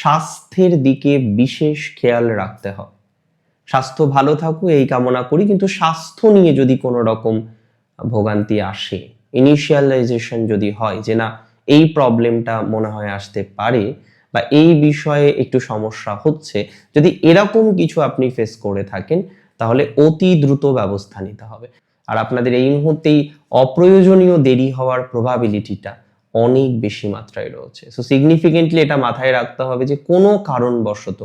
স্বাস্থ্যের দিকে বিশেষ খেয়াল রাখতে হবে। স্বাস্থ্য ভালো থাকুক, এই কামনা করি, কিন্তু স্বাস্থ্য নিয়ে যদি কোনো রকম ভোগান্তি আসে ইনিশিয়ালাইজেশন যদি হয় যে না, এই প্রবলেমটা মনে হয় আসতে পারে বা এই বিষয়ে একটু সমস্যা হচ্ছে, যদি এরকম কিছু আপনি ফেস করে থাকেন, তাহলে অতি দ্রুত ব্যবস্থা নিতে হবে। আর আপনাদের এই মুহূর্তেই অপ্রয়োজনীয় দেরি হওয়ার প্রবাবিলিটিটা অনেক বেশি মাত্রায় রয়েছে। সো সিগনিফিকেন্টলি এটা মাথায় রাখতে হবে যে কোনো কারণবশত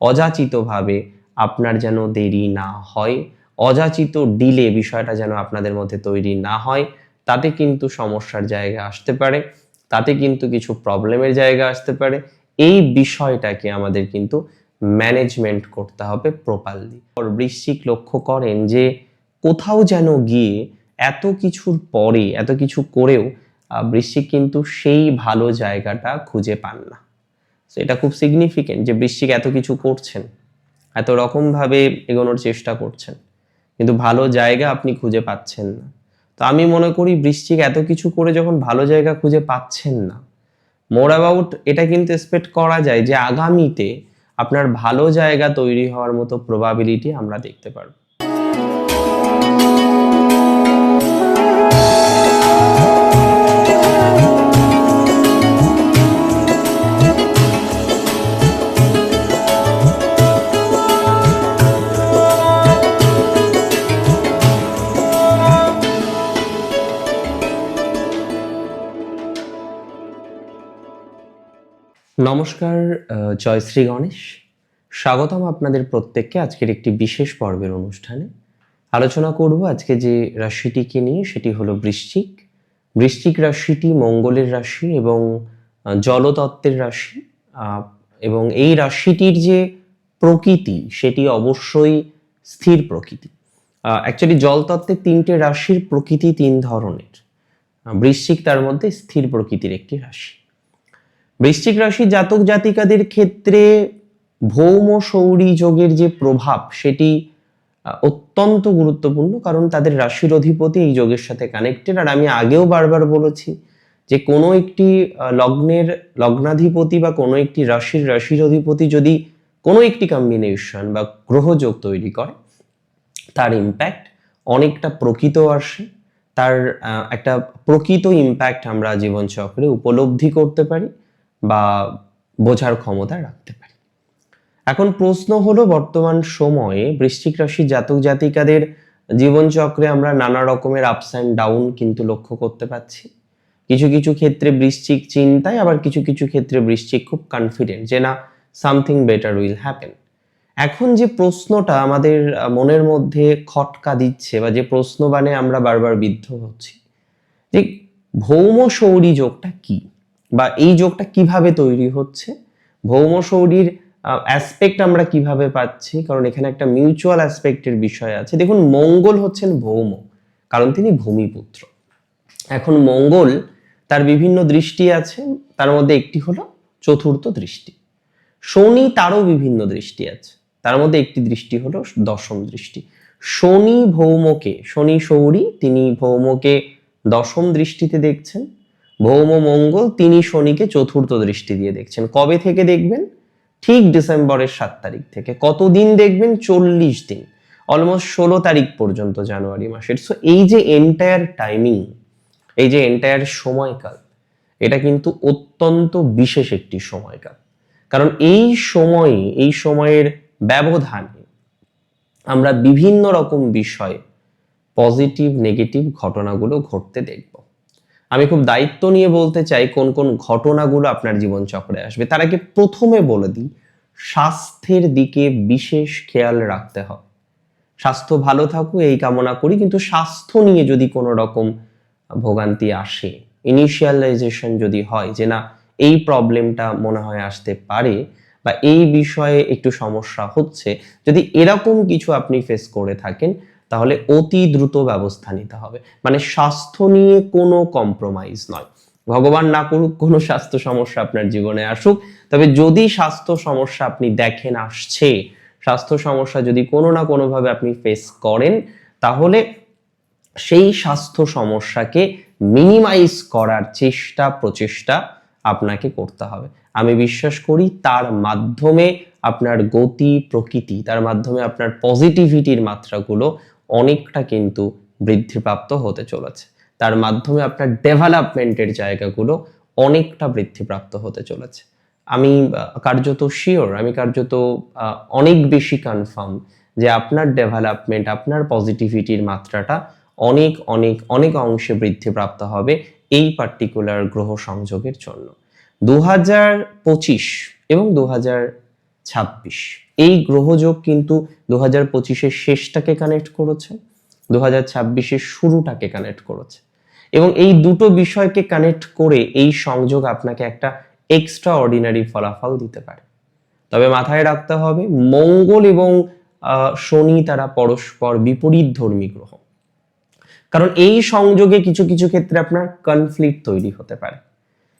অযাচিতভাবে আপনার যেন দেরি না হয়, অযাচিত ডিলে বিষয়টা যেন আপনাদের মধ্যে তৈরি না হয়, তাতে কিন্তু সমস্যার জায়গা আসতে পারে, তাতে কিন্তু কিছু প্রবলেমের জায়গা আসতে পারে। এই বিষয়টাকে আমাদের কিন্তু ম্যানেজমেন্ট করতে হবে প্রপারলি বৃশ্চিক লক্ষ্য করেন যে কোথাও যেন গিয়ে এত কিছুর পরে, এত কিছু করেও বৃশ্চিক কিন্তু সেই ভালো জায়গাটা খুঁজে পান না। তো এটা খুব সিগনিফিকেন্ট যে বৃশ্চিক এত কিছু করছেন, এত রকমভাবে এগোনোর চেষ্টা করছেন, কিন্তু ভালো জায়গা আপনি খুঁজে পাচ্ছেন না। তো আমি মনে করি বৃশ্চিক এত কিছু করে যখন ভালো জায়গা খুঁজে পাচ্ছেন না মোর অ্যাবাউট এটা কিন্তু এক্সপেক্ট করা যায় যে আগামীতে আপনার ভালো জায়গা তৈরি হওয়ার মতো প্রবাবিলিটি আমরা দেখতে পারব। নমস্কার জয় শ্রী গণেশ। স্বাগতম আপনাদের প্রত্যেককে আজকের একটি বিশেষ পর্বের অনুষ্ঠানে। আলোচনা করব আজকে যে রাশিটিকে নিয়ে, সেটি হলো বৃশ্চিক। বৃশ্চিক রাশিটি মঙ্গলের রাশি এবং জলতত্ত্বের রাশি। এবং এই রাশিটির যে প্রকৃতি, সেটি অবশ্যই স্থির প্রকৃতি। অ্যাকচুয়ালি জলতত্ত্বের তিনটে রাশির প্রকৃতি তিন ধরনের। বৃশ্চিক তার মধ্যে স্থির প্রকৃতির একটি রাশি। বৃশ্চিক রাশি জাতক জাতিকাদের ক্ষেত্রে ভৌম সৌরী যোগের যে প্রভাব, সেটি অত্যন্ত গুরুত্বপূর্ণ কারণ তাদের রাশির অধিপতি এই যোগের সাথে কানেক্টেড আর আমি আগেও বারবার বলেছি যে কোনো একটি লগ্নের লগ্নাধিপতি বা কোনো একটি রাশির রাশির অধিপতি যদি কোনো একটি কম্বিনেশন বা গ্রহযোগ তৈরি করে, তার ইম্প্যাক্ট অনেকটা প্রকৃত আসে। তার একটা প্রকৃত ইম্প্যাক্ট আমরা জীবনচক্রে উপলব্ধি করতে পারি। বা বোঝার ক্ষমতা রাখতে পারি। এখন প্রশ্ন হলো বর্তমান সময়ে বৃশ্চিক রাশি জাতক জাতিকাদের জীবনচক্রে আমরা নানা রকমের আপস অ্যান্ড ডাউন কিন্তু লক্ষ্য করতে পাচ্ছি কিছু কিছু ক্ষেত্রে বৃশ্চিক চিন্তায়, আবার কিছু কিছু ক্ষেত্রে বৃশ্চিক খুব কনফিডেন্ট যে না সামথিং বেটার উইল হ্যাপেন এখন যে প্রশ্নটা আমাদের মনের মধ্যে খটকা দিচ্ছে বা যে প্রশ্ন বানে আমরা বারবার বিদ্ধ হচ্ছি, যে ভৌম সৌরী যোগটা কি? বা এই যোগটা কীভাবে তৈরি হচ্ছে? ভৌম সৌরীর অ্যাসপেক্ট আমরা কীভাবে পাচ্ছি? কারণ এখানে একটা মিউচুয়াল অ্যাসপেক্টের বিষয় আছে। দেখুন, মঙ্গল হচ্ছেন ভৌম, কারণ তিনি ভূমিপুত্র। এখন মঙ্গল, তার বিভিন্ন দৃষ্টি আছে, তার মধ্যে একটি হলো চতুর্থ দৃষ্টি। শনি, তারও বিভিন্ন দৃষ্টি আছে। তার মধ্যে একটি দৃষ্টি হলো দশম দৃষ্টি। শনি ভৌমকে, শনি সৌরী, তিনি ভৌমকে দশম দৃষ্টিতে দেখছেন। ভৌম মঙ্গল তিনি শনিকে চতুর্থ দৃষ্টি দিয়ে দেখছেন। কবে থেকে দেখবেন? ঠিক ডিসেম্বরের সাত তারিখ থেকে। কতদিন দেখবেন? চল্লিশ দিন। অলমোস্ট ষোলো তারিখ পর্যন্ত জানুয়ারি মাসের। সো এই যে এন্টায়ার টাইমিং এই যে এন্টায়ার সময়কাল, এটা কিন্তু অত্যন্ত বিশেষ একটি সময়কাল। কারণ এই সময়ে, এই সময়ের ব্যবধানে আমরা বিভিন্ন রকম বিষয়ে পজিটিভ নেগেটিভ ঘটনাগুলো ঘটতে দেখব। আমি খুব দায়িত্ব নিয়ে বলতে চাই কোন কোন ঘটনাগুলো আপনার জীবনচক্রে আসবে। তার আগে প্রথমে বলে দিই, স্বাস্থ্যের দিকে বিশেষ খেয়াল রাখতে হবে। স্বাস্থ্য ভালো থাকুক, এই কামনা করি, কিন্তু স্বাস্থ্য নিয়ে যদি কোনো রকম ভোগান্তি আসে ইনিশিয়ালাইজেশন যদি হয় যে না, এই প্রবলেমটা মনে হয় আসতে পারে বা এই বিষয়ে একটু সমস্যা হচ্ছে, যদি এরকম কিছু আপনি ফেস করে থাকেন তাহলে অতি দ্রুত ব্যবস্থা নিতে হবে। মানে স্বাস্থ্য নিয়ে কোনো কম্প্রোমাইজ নয়। ভগবান না করুক, কোনো স্বাস্থ্য সমস্যা আপনার জীবনে আসুক। তবে যদি স্বাস্থ্য সমস্যা আপনি দেখেন আসছে, স্বাস্থ্য সমস্যা যদি কোনো না কোনোভাবে আপনি ফেস করেন, তাহলে সেই স্বাস্থ্য সমস্যাকে মিনিমাইজ করার চেষ্টা, প্রচেষ্টা আপনাকে করতে হবে। আমি বিশ্বাস করি তার মাধ্যমে আপনার গতি, প্রকৃতি, তার মাধ্যমে আপনার পজিটিভিটির মাত্রাগুলো অনেকটা কিন্তু বৃদ্ধিপ্রাপ্ত হতে চলেছে। তার মাধ্যমে আপনার ডেভেলপমেন্টের জায়গাগুলো অনেকটা বৃদ্ধিপ্রাপ্ত হতে চলেছে। আমি কার্যত শিওর আমি কার্যত অনেক বেশি কনফার্ম যে আপনার ডেভেলপমেন্ট, আপনার পজিটিভিটির মাত্রাটা অনেক অনেক অনেক অংশে বৃদ্ধিপ্রাপ্ত হবে এই পার্টিকুলার গ্রহ সংযোগের জন্য। দু হাজার পঁচিশ এবং দু হাজার ছাব্বিশ। এই গ্রহযোগ কিন্তু দু হাজার পঁচিশের শেষটাকে কানেক্ট করেছে দু হাজার ছাব্বিশের শুরুটাকে কানেক্ট করেছে। এবং এই দুটো বিষয়কে কানেক্ট করে এই সংযোগ আপনাকে একটা এক্সট্রা অর্ডিনারি ফলাফল দিতে পারে। তবে মাথায় রাখতে হবে, মঙ্গল এবং শনি তারা পরস্পর বিপরীত ধর্মী গ্রহ। কারণ এই সংযোগে কিছু কিছু ক্ষেত্রে আপনার কনফ্লিক্ট তৈরি হতে পারে।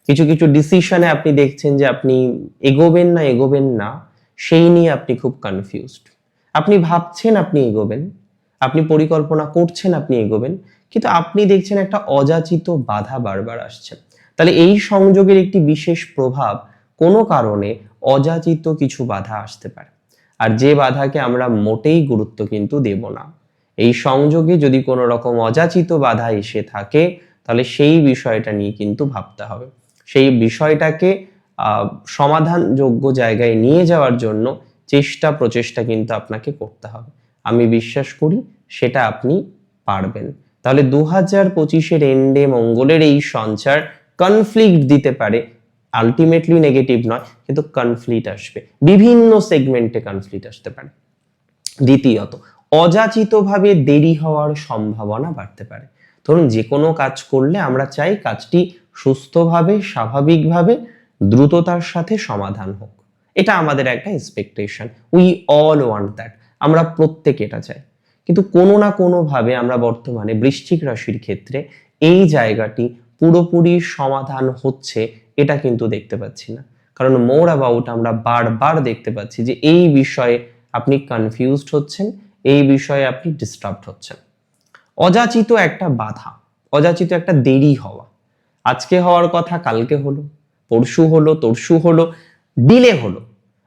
কিছু কিছু ডিসিশনে আপনি দেখছেন যে আপনি এগোবেন না এগোবেন না। সেই নিয়ে আপনি খুব কনফিউজড আপনি ভাবছেন আপনি এগোবেন, আপনি পরিকল্পনা করছেন আপনি এগোবেন, কিন্তু আপনি দেখছেন একটা অযাচিত বাধা বারবার আসছে। তাহলে এই সংযোগের একটি বিশেষ প্রভাব কোনো কারণে অযাচিত কিছু বাধা আসতে পারে। আর যে বাধাকে আমরা মোটেই গুরুত্ব কিন্তু দেব না। এই সংযোগে যদি কোনো রকম অযাচিত বাধা এসে থাকে, তাহলে সেই বিষয়টা নিয়ে কিন্তু ভাবতে হবে। সেই বিষয়টাকে সমাধানযোগ্য জায়গায় নিয়ে যাওয়ার জন্য চেষ্টা প্রচেষ্টা কিন্তু আপনাকে করতে হবে। আমি বিশ্বাস করি সেটা আপনি পারবেন। তাহলে দু হাজার পঁচিশের এন্ডে মঙ্গলের এই সঞ্চার কনফ্লিক্ট দিতে পারে। আলটিমেটলি নেগেটিভ নয়, কিন্তু কনফ্লিক্ট আসবে। বিভিন্ন সেগমেন্টে কনফ্লিক্ট আসতে পারে। দ্বিতীয়ত, অযাচিতভাবে দেরি হওয়ার সম্ভাবনা বাড়তে পারে। ধরুন যে কোনো কাজ করলে আমরা চাই কাজটি সুস্থভাবে, স্বাভাবিকভাবে দ্রুততার সাথে সমাধান হোক। এটা আমাদের একটা expectation we all want that আমরা প্রত্যেকে এটা চাই। কিন্তু কোনো না কোনোভাবে আমরা বর্তমানে বৃশ্চিক রাশির ক্ষেত্রে এই জায়গাটি পুরোপুরি সমাধান হচ্ছে, এটা কিন্তু দেখতে পাচ্ছি না। কারণ মোর অ্যাবাউট আমরা বারবার দেখতে পাচ্ছি যে এই বিষয়ে আপনি কনফিউজড হচ্ছেন, এই বিষয়ে আপনি ডিস্টার্বড হচ্ছেন। অযাচিত একটা বাধা, অযাচিত একটা দেরি হওয়া। আজকে হওয়ার কথা কালকে হলো। পরশু হলো তরশু হলো ডিলে হলো।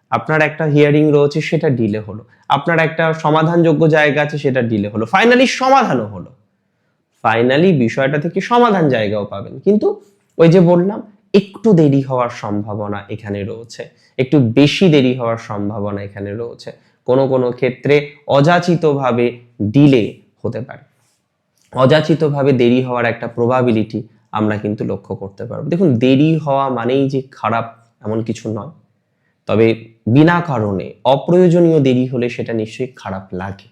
আপনার একটা হিয়ারিং রয়েছে, সেটা ডিলে হলো। আপনার একটা সমাধানযোগ্য জায়গা আছে, সেটা ডিলে হলো। ফাইনালি সমাধানও হলো। ফাইনালি বিষয়টা থেকে সমাধান জায়গাও পাবেন। কিন্তু ওই যে বললাম, একটু দেরি হওয়ার সম্ভাবনা এখানে রয়েছে। একটু বেশি দেরি হওয়ার সম্ভাবনা এখানে রয়েছে। কোনো কোনো ক্ষেত্রে অযাচিতভাবে ডিলে হতে পারে। অযাচিতভাবে দেরি হওয়ার একটা প্রবাবিলিটি আমরা কিন্তু লক্ষ্য করতে পারব। দেখুন, দেরি হওয়া মানেই যে খারাপ এমন কিছু নয়। তবে বিনা কারণে অপ্রয়োজনীয় দেরি হলে সেটা নিশ্চয়ই খারাপ লাগে।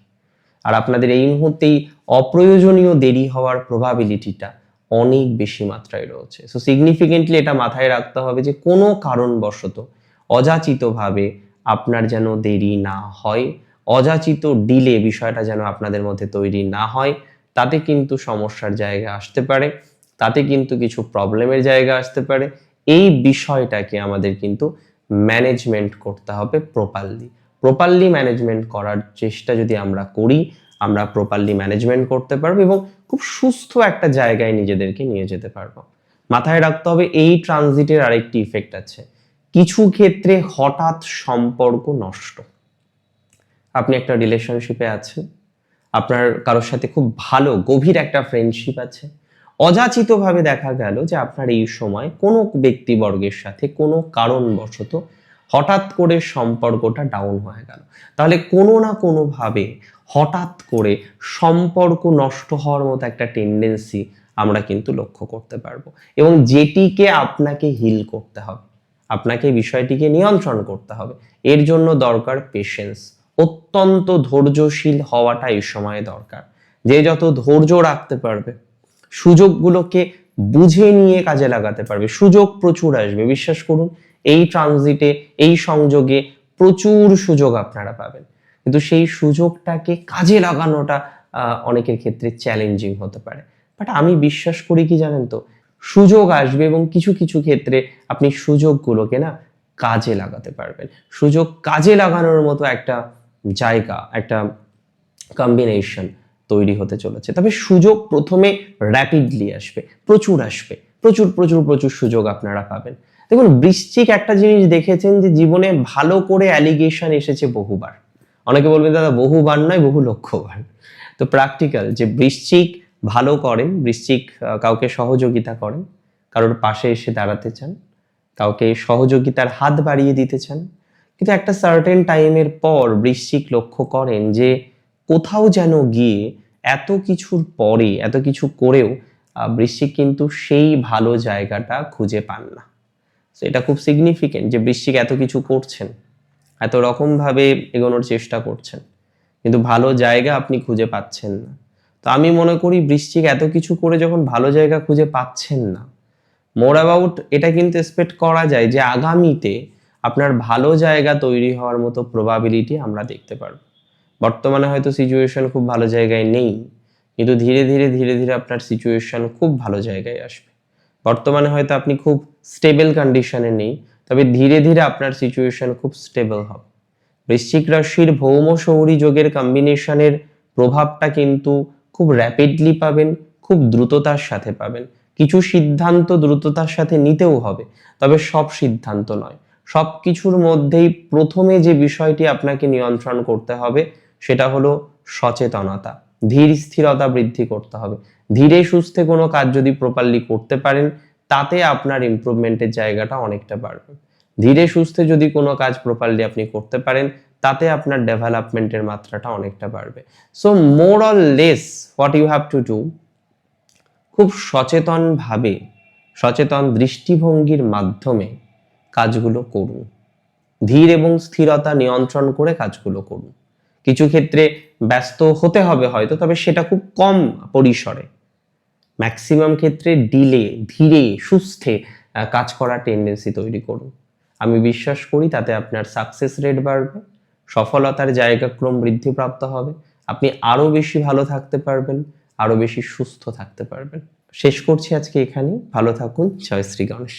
আর আপনাদের এই মুহূর্তেই অপ্রয়োজনীয় দেরি হওয়ার প্রবাবিলিটিটা অনেক বেশি মাত্রায় রয়েছে। সো সিগনিফিকেন্টলি এটা মাথায় রাখতে হবে যে কোনো কারণবশত অযাচিতভাবে আপনার যেন দেরি না হয়, অযাচিত ডিলে বিষয়টা যেন আপনাদের মধ্যে তৈরি না হয়, তাতে কিন্তু সমস্যার জায়গা আসতে পারে। তাতে কিন্তু কিছু প্রবলেমের জায়গা আসতে পারে। এই বিষয়টাকে আমাদের কিন্তু ম্যানেজমেন্ট করতে হবে প্রপারলি প্রপারলি ম্যানেজমেন্ট করার চেষ্টা যদি আমরা করি, আমরা প্রপারলি ম্যানেজমেন্ট করতে পারব এবং খুব সুস্থ একটা জায়গায় নিজেদেরকে নিয়ে যেতে পারব। মাথায় রাখতে হবে, এই ট্রানজিটের আরেকটি ইফেক্ট আছে। কিছু ক্ষেত্রে হঠাৎ সম্পর্ক নষ্ট। আপনি একটা রিলেশনশিপে আছেন, আপনার কারোর সাথে খুব ভালো, গভীর একটা ফ্রেন্ডশিপ আছে। অযাচিতভাবে দেখা গেল যে আপনার এই সময় কোনো ব্যক্তিবর্গের সাথে কোনো কারণবশত হঠাৎ করে সম্পর্কটা ডাউন হয়ে গেল। তাহলে কোনো না কোনোভাবে হঠাৎ করে সম্পর্ক নষ্ট হওয়ার মতো একটা টেন্ডেন্সি আমরা কিন্তু লক্ষ্য করতে পারব। এবং যেটিকে আপনাকে হিল করতে হবে, আপনাকে বিষয়টিকে নিয়ন্ত্রণ করতে হবে, এর জন্য দরকার পেশেন্স অত্যন্ত ধৈর্যশীল হওয়াটা এই সময়ে দরকার। যে যত ধৈর্য রাখতে পারবে সুযোগগুলোকে বুঝে নিয়ে কাজে লাগাতে পারবে। সুযোগ প্রচুর আসবে, বিশ্বাস করুন। এই ট্রানজিটে এই সংযোগে প্রচুর সুযোগ আপনারা পাবেন। কিন্তু সেই সুযোগটাকে কাজে লাগানোটা অনেকের ক্ষেত্রে চ্যালেঞ্জিং হতে পারে। বাট আমি বিশ্বাস করি কি জানেন তো? সুযোগ আসবে এবং কিছু কিছু ক্ষেত্রে আপনি সুযোগগুলোকে না কাজে লাগাতে পারবেন। সুযোগ কাজে লাগানোর মতো একটা জায়গা, একটা কম্বিনেশন তৈরি হতে চলেছে। তবে সুযোগ প্রথমে র্যাপিডলি আসবে, প্রচুর আসবে, প্রচুর প্রচুর প্রচুর সুযোগ আপনারা পাবেন। দেখুন, বৃশ্চিক একটা জিনিস দেখেছেন যে জীবনে ভালো করে অ্যালিগেশন এসেছে বহুবার। অনেকে বলবেন, দাদা, বহুবার নয়, বহু লক্ষবার। তো প্র্যাকটিক্যাল যে বৃশ্চিক ভালো করেন, বৃশ্চিক কাউকে সহযোগিতা করেন, কারোর পাশে এসে দাঁড়াতে চান, কাউকে সহযোগিতার হাত বাড়িয়ে দিতে চান, কিন্তু একটা সার্টেন টাইমের পর বৃশ্চিক লক্ষ্য করেন যে কোথাও যেন গিয়ে এত কিছুর পরে, এত কিছু করেও বৃশ্চিক কিন্তু সেই ভালো জায়গাটা খুঁজে পান না। তো এটা খুব সিগনিফিকেন্ট যে বৃশ্চিক এত কিছু করছেন, এত রকমভাবে এগোনোর চেষ্টা করছেন, কিন্তু ভালো জায়গা আপনি খুঁজে পাচ্ছেন না। তো আমি মনে করি বৃশ্চিক এত কিছু করে যখন ভালো জায়গা খুঁজে পাচ্ছেন না মোর অ্যাবাউট এটা কিন্তু এক্সপেক্ট করা যায় যে আগামীতে আপনার ভালো জায়গা তৈরি হওয়ার মতো প্রবাবিলিটি আমরা দেখতে পারব। বর্তমানে হয়তো সিচুয়েশন খুব ভালো জায়গায় নেই, কিন্তু ধীরে ধীরে ধীরে ধীরে আপনার সিচুয়েশন খুব ভালো জায়গায় আসবে। বর্তমানে হয়তো আপনি খুব স্টেবল কন্ডিশনে নেই, তবে ধীরে ধীরে আপনার সিচুয়েশন খুব স্টেবল হবে। বৃশ্চিক রাশির ভৌম সৌরী যোগের কম্বিনেশনের প্রভাবটা কিন্তু খুব র্যাপিডলি পাবেন, খুব দ্রুততার সাথে পাবেন। কিছু সিদ্ধান্ত দ্রুততার সাথে নিতেও হবে, তবে সব সিদ্ধান্ত নয়। সব কিছুর মধ্যেই প্রথমে যে বিষয়টি আপনাকে নিয়ন্ত্রণ করতে হবে সেটা হলো সচেতনতা। ধীর স্থিরতা বৃদ্ধি করতে হবে। ধীরে সুস্থে কোনো কাজ যদি প্রপারলি করতে পারেন, তাতে আপনার ইমপ্রুভমেন্টের জায়গাটা অনেকটা বাড়বে। ধীরে সুস্থে যদি কোনো কাজ প্রপারলি আপনি করতে পারেন, তাতে আপনার ডেভেলপমেন্টের মাত্রাটা অনেকটা বাড়বে। So more or less what you have to do খুব সচেতনভাবে, সচেতন দৃষ্টিভঙ্গির মাধ্যমে কাজগুলো করুন। ধীর এবং স্থিরতা নিয়ন্ত্রণ করে কাজগুলো করুন। কিছু ক্ষেত্রে ব্যস্ত হতে হবে হয়তো, তবে সেটা খুব কম পরিসরে। ম্যাক্সিমাম ক্ষেত্রে ডিলে ধীরে, সুস্থে কাজ করার টেন্ডেন্সি তৈরি করুন। আমি বিশ্বাস করি তাতে আপনার সাকসেস রেট বাড়বে, সফলতার জায়গাক্রম বৃদ্ধিপ্রাপ্ত হবে, আপনি আরও বেশি ভালো থাকতে পারবেন, আরও বেশি সুস্থ থাকতে পারবেন। শেষ করছি আজকে এখানেই, ভালো থাকুন, জয় শ্রী গণেশ।